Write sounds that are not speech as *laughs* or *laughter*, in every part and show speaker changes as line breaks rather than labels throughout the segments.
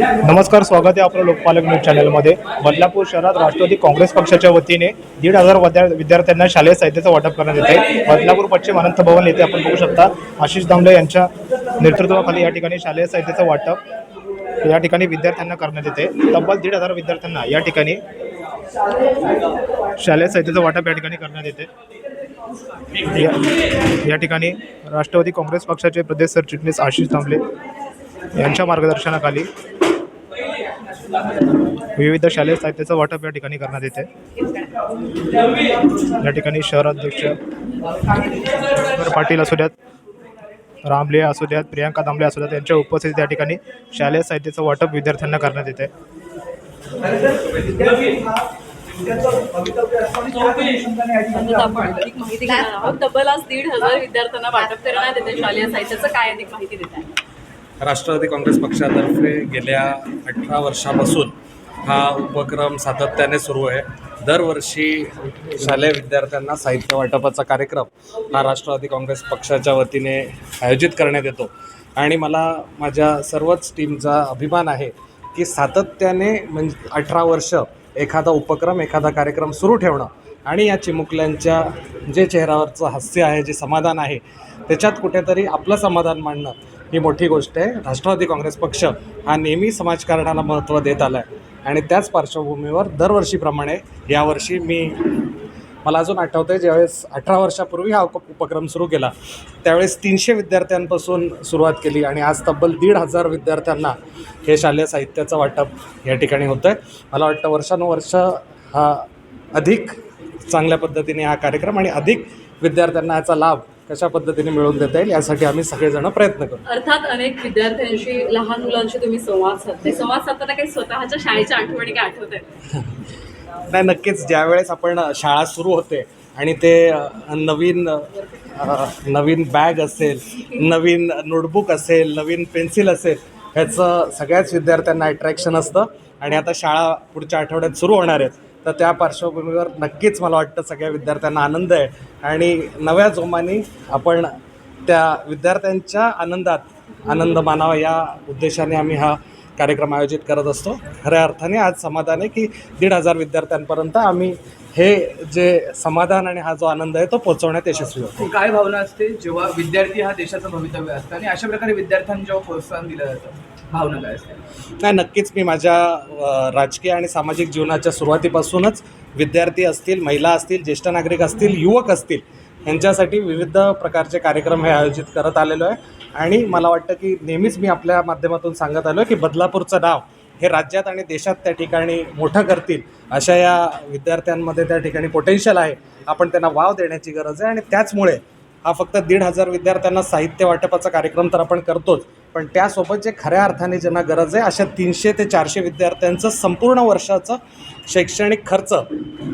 नमस्कार स्वागत आहे आपलं लोकपालक न्यूज चॅनलमध्ये. बदलापूर शहरात राष्ट्रवादी काँग्रेस पक्षाच्या वतीने दीड हजार विद्यार्थ्यांना शालेय साहित्याचं वाटप करण्यात येते बदलापूर पश्चिम अनंत भवन येथे आपण बघू शकता आशिष दामले यांच्या नेतृत्वाखाली या ठिकाणी शालेय साहित्याचं वाटप या ठिकाणी विद्यार्थ्यांना करण्यात येते. तब्बल दीड हजार विद्यार्थ्यांना या ठिकाणी शालेय साहित्याचं वाटप या ठिकाणी करण्यात येते. या या ठिकाणी राष्ट्रवादी काँग्रेस पक्षाचे प्रदेश सरचिटणीस आशिष दामले यांच्या मार्गदर्शनाखाली विविध शालेय साहित्याचं वाटप या ठिकाणी करण्यात येते. या ठिकाणी शहराध्यक्ष पाटील असू द्यात रामले असू द्यात प्रियांका दामले असू द्यात यांच्या उपस्थितीत या ठिकाणी शालेय साहित्याचं वाटप विद्यार्थ्यांना करण्यात येते.
म्हणून आपण अधिक माहिती घेणार आहोत. तब्बल आज दीड हजार विद्यार्थ्यांना वाटप करण्यात येते. शालेय साहित्याचं काय अधिक माहिती देत आहे
राष्ट्रवादी काँग्रेस पक्षातर्फे गेल्या अठरा वर्षापासून हा उपक्रम सातत्याने सुरू आहे. दरवर्षी शालेय विद्यार्थ्यांना साहित्य वाटपाचा कार्यक्रम हा राष्ट्रवादी काँग्रेस पक्षाच्या वतीने आयोजित करण्यात येतो. आणि मला माझ्या सर्वच टीमचा अभिमान आहे की सातत्याने म्हणजे अठरा वर्ष एखादा उपक्रम एखादा कार्यक्रम सुरू ठेवणं आणि या चिमुकल्यांच्या जे चेहऱ्यावरचं हास्य आहे जे समाधान आहे त्याच्यात कुठेतरी आपलं समाधान मांडणं ही मोठी गोष्ट आहे. राष्ट्रवादी काँग्रेस पक्ष हा नेहमी समाजकारणाला महत्त्व देत आला आहे आणि त्याच पार्श्वभूमीवर दरवर्षीप्रमाणे यावर्षी मी मला अजून आठवतं आहे ज्यावेळेस अठरा वर्षापूर्वी हा उप उपक्रम सुरू केला त्यावेळेस तीनशे विद्यार्थ्यांपासून सुरुवात केली आणि आज तब्बल दीड हजार विद्यार्थ्यांना हे शालेय साहित्याचं वाटप या ठिकाणी होतं आहे मला वाटतं वर्षानुवर्ष हा अधिक चांगल्या पद्धतीने हा कार्यक्रम आणि अधिक विद्यार्थ्यांना याचा लाभ कशा पद्धतीने मिळवून देता येईल यासाठी आम्ही सगळेजण प्रयत्न करू.
अर्थात अनेक विद्यार्थ्यांशी लहान मुलांशी तुम्ही संवाद साधते. संवाद साधताना काही स्वतःच्या शाळेच्या आठवणी काय आठवत आहेत? *laughs*
नाही नक्कीच. ज्यावेळेस आपण शाळा सुरू होते आणि ते नवीन नवीन बॅग असेल नवीन नोटबुक असेल नवीन पेन्सिल असेल ह्याचं सगळ्याच विद्यार्थ्यांना अट्रॅक्शन असतं. आणि आता शाळा पुढच्या आठवड्यात सुरू होणार आहेत. तर त्या पार्श्वभूमीवर नक्कीच मला वाटतं सगळ्या विद्यार्थ्यांना आनंद आहे. आणि नव्या जोमाने आपण त्या विद्यार्थ्यांच्या आनंदात आनंद मानावा या उद्देशाने आम्ही हा कार्यक्रम आयोजित करत असतो. खऱ्या अर्थाने आज समाधान आहे की दीड हजार विद्यार्थ्यांपर्यंत आम्ही हे जे समाधान आणि हा जो आनंद आहे तो पोहोचवण्यात यशस्वी होतो.
काय भावना असते जेव्हा विद्यार्थी हा देशाचं भवितव्य असतं आणि अशा प्रकारे विद्यार्थ्यांना जेव्हा प्रोत्साहन दिलं जातं? भावना काय असते?
नाही नक्कीच मी माझ्या राजकीय आणि सामाजिक जीवनाच्या सुरुवातीपासूनच विद्यार्थी असतील महिला असतील ज्येष्ठ नागरिक असतील युवक असतील यांच्यासाठी विविध प्रकारचे कार्यक्रम हे आयोजित करत आलेलो आहे. आणि मला वाटतं की नेहमीच मी आपल्या माध्यमातून सांगत आलो की बदलापूरचं नाव हे राज्यात आणि देशात त्या ठिकाणी मोठं करतील अशा या विद्यार्थ्यांमध्ये त्या ठिकाणी पोटेन्शियल आहे. आपण त्यांना वाव देण्याची गरज आहे आणि त्याचमुळे हा फक्त दीड हजार विद्यार्थ्यांना साहित्य वाटपाचा कार्यक्रम तर आपण करतोच पण त्यासोबत जे खऱ्या अर्थाने ज्यांना गरज आहे अशा तीनशे ते चारशे विद्यार्थ्यांचं संपूर्ण वर्षाचं शैक्षणिक खर्च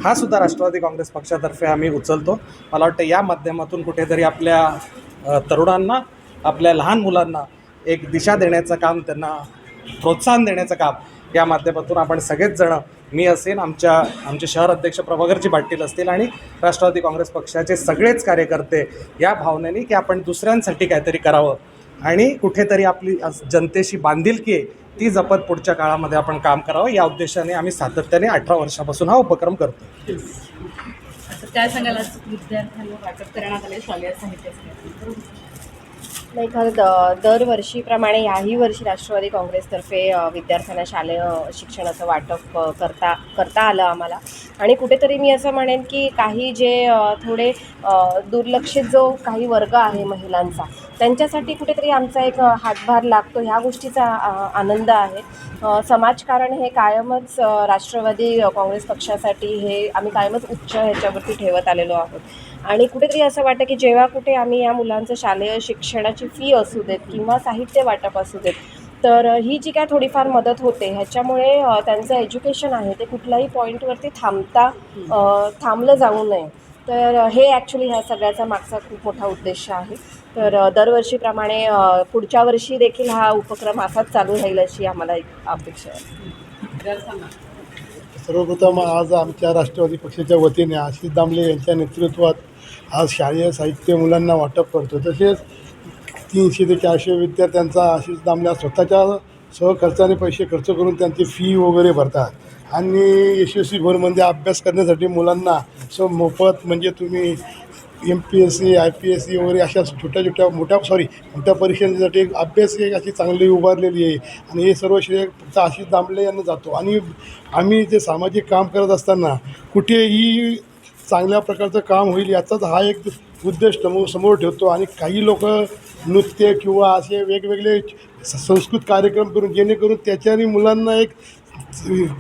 हा सुद्धा राष्ट्रवादी काँग्रेस पक्षातर्फे आम्ही उचलतो. मला वाटतं या माध्यमातून कुठेतरी आपल्या तरुणांना आपल्या लहान मुलांना एक दिशा देण्याचं काम त्यांना प्रोत्साहन देण्याचं काम या माध्यमातून आपण सगळेच जणं मी असेन आमच्या आमचे शहर अध्यक्ष प्रभाकरजी पाटील असतील आणि राष्ट्रवादी काँग्रेस पक्षाचे सगळेच कार्यकर्ते या भावनेने की आपण दुसऱ्यांसाठी काहीतरी करावं. आणि कुठेतरी आपली जनतेशी बांधिलकी आहे ती जपत पुढच्या काळामध्ये आपण काम करावं. या उद्देशाने आम्ही सातत्याने अठरा वर्षापासून हा उपक्रम करतो
काय सांगाल विद्यार्थ्यांना वाटप करण्यात आले शालेय साहित्य
नाही खरं द दरवर्षीप्रमाणे याही वर्षी राष्ट्रवादी काँग्रेसतर्फे विद्यार्थ्यांना शालेय शिक्षणाचं वाटप करता करता आलं आम्हाला. आणि कुठेतरी मी असं म्हणेन की काही जे थोडे दुर्लक्षित जो काही वर्ग आहे महिलांचा त्यांच्यासाठी कुठेतरी आमचा एक हातभार लागतो. ह्या गोष्टीचा आनंद आहे. समाजकारण हे कायमच राष्ट्रवादी काँग्रेस पक्षासाठी हे आम्ही कायमच उच्च ह्याच्यावरती ठेवत आलेलो आहोत. आणि कुठेतरी असं वाटतं की जेव्हा कुठे आम्ही या मुलांचं शालेय शिक्षणाची फी असू देत किंवा साहित्य वाटप असू देत तर ही जी काय थोडीफार मदत होते ह्याच्यामुळे त्यांचं एज्युकेशन आहे ते कुठल्याही पॉईंटवरती थांबता थांबलं जाऊ नये. तर हे ॲक्च्युली ह्या सगळ्याचा मागचा खूप मोठा उद्देश आहे. तर दरवर्षीप्रमाणे पुढच्या वर्षी देखील हा उपक्रम असाच चालू राहील अशी आम्हाला एक अपेक्षा आहे.
सर्वप्रथम आज आमच्या राष्ट्रवादी पक्षाच्या वतीने आशिष दामले यांच्या नेतृत्वात आज शालेय साहित्य मुलांना वाटप करतो. तसेच तीनशे ते चारशे विद्यार्थ्यांचा आशिष दामल्या स्वतःच्या सहखर्चाने पैसे खर्च करून त्यांची फी वगैरे भरतात. आणि यशस्वी भवनमध्ये म्हणजे अभ्यास करण्यासाठी मुलांना स मोफत म्हणजे तुम्ही M P S C I P S C वगैरे अशा छोट्या छोट्या मोठ्या सॉरी मोठ्या परीक्षांसाठी एक अभ्यास एक अशी चांगली उभारलेली आहे. आणि हे सर्व श्रेय फक्त आशिष दामले यांना जातो. आणि आम्ही जे सामाजिक काम करत असताना कुठेही चांगल्या प्रकारचं काम होईल याचाच हा एक उद्देश समोर समोर ठेवतो. आणि काही लोक नृत्य किंवा असे वेगवेगळे संस्कृत कार्यक्रम करून जेणेकरून त्याच्याने मुलांना एक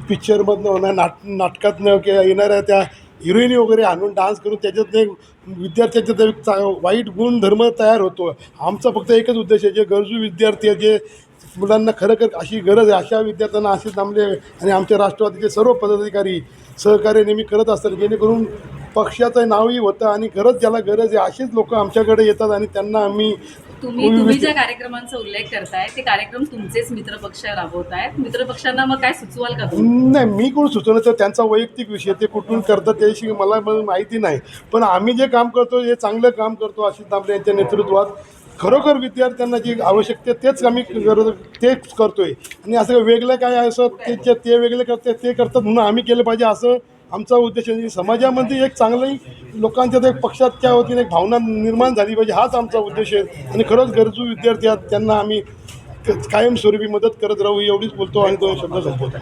पिक्चरमधनं होणार नाट नाटकातनं किंवा येणाऱ्या त्या हिरोईनी वगैरे आणून डान्स करून त्याच्यात एक विद्यार्थ्याच्या ते एक चा वाईट गुणधर्म तयार होतो. आमचा फक्त एकच उद्देश आहे जे गरजू विद्यार्थी आहे जे मुलांना खरोखर अशी गरज आहे. अशा विद्यार्थ्यांना असे थांबले आणि आमच्या राष्ट्रवादीचे सर्व पदाधिकारी सहकार्य नेहमी करत असतात. जेणेकरून पक्षाचं नावही होतं आणि खरंच ज्याला गरज आहे असेच लोक आमच्याकडे येतात आणि त्यांना आम्ही
तुम्ही तुम्ही ज्या कार्यक्रमांचा उल्लेख करताय ते कार्यक्रम तुमचेच मित्रपक्ष राबवत आहेत मित्रपक्षांना मग काय सुचवाल का
नाही मी कोण सुचवलं तर त्यांचा वैयक्तिक विषय ते कुठून करतात त्याविषयी मला मला माहिती नाही. पण आम्ही जे काम करतो हे चांगलं काम करतो आशिष दामले यांच्या नेतृत्वात. खरोखर विद्यार्थ्यांना जी आवश्यकता आहे तेच आम्ही गरज तेच करतोय. आणि असं वेगळं काय असं ते जे- ते वेगळे करते ते करतात म्हणून आम्ही केलं पाहिजे असं आमचा उद्देश आहे. समाजामध्ये एक चांगली लोकांच्या ते पक्षाच्या वतीने एक भावना निर्माण झाली पाहिजे हाच आमचा उद्देश आहे. आणि खरंच गरजू विद्यार्थी आहेत त्यांना आम्ही कायमस्वरूपी मदत करत राहू एवढीच बोलतो आणि दोन शब्द संपवतो.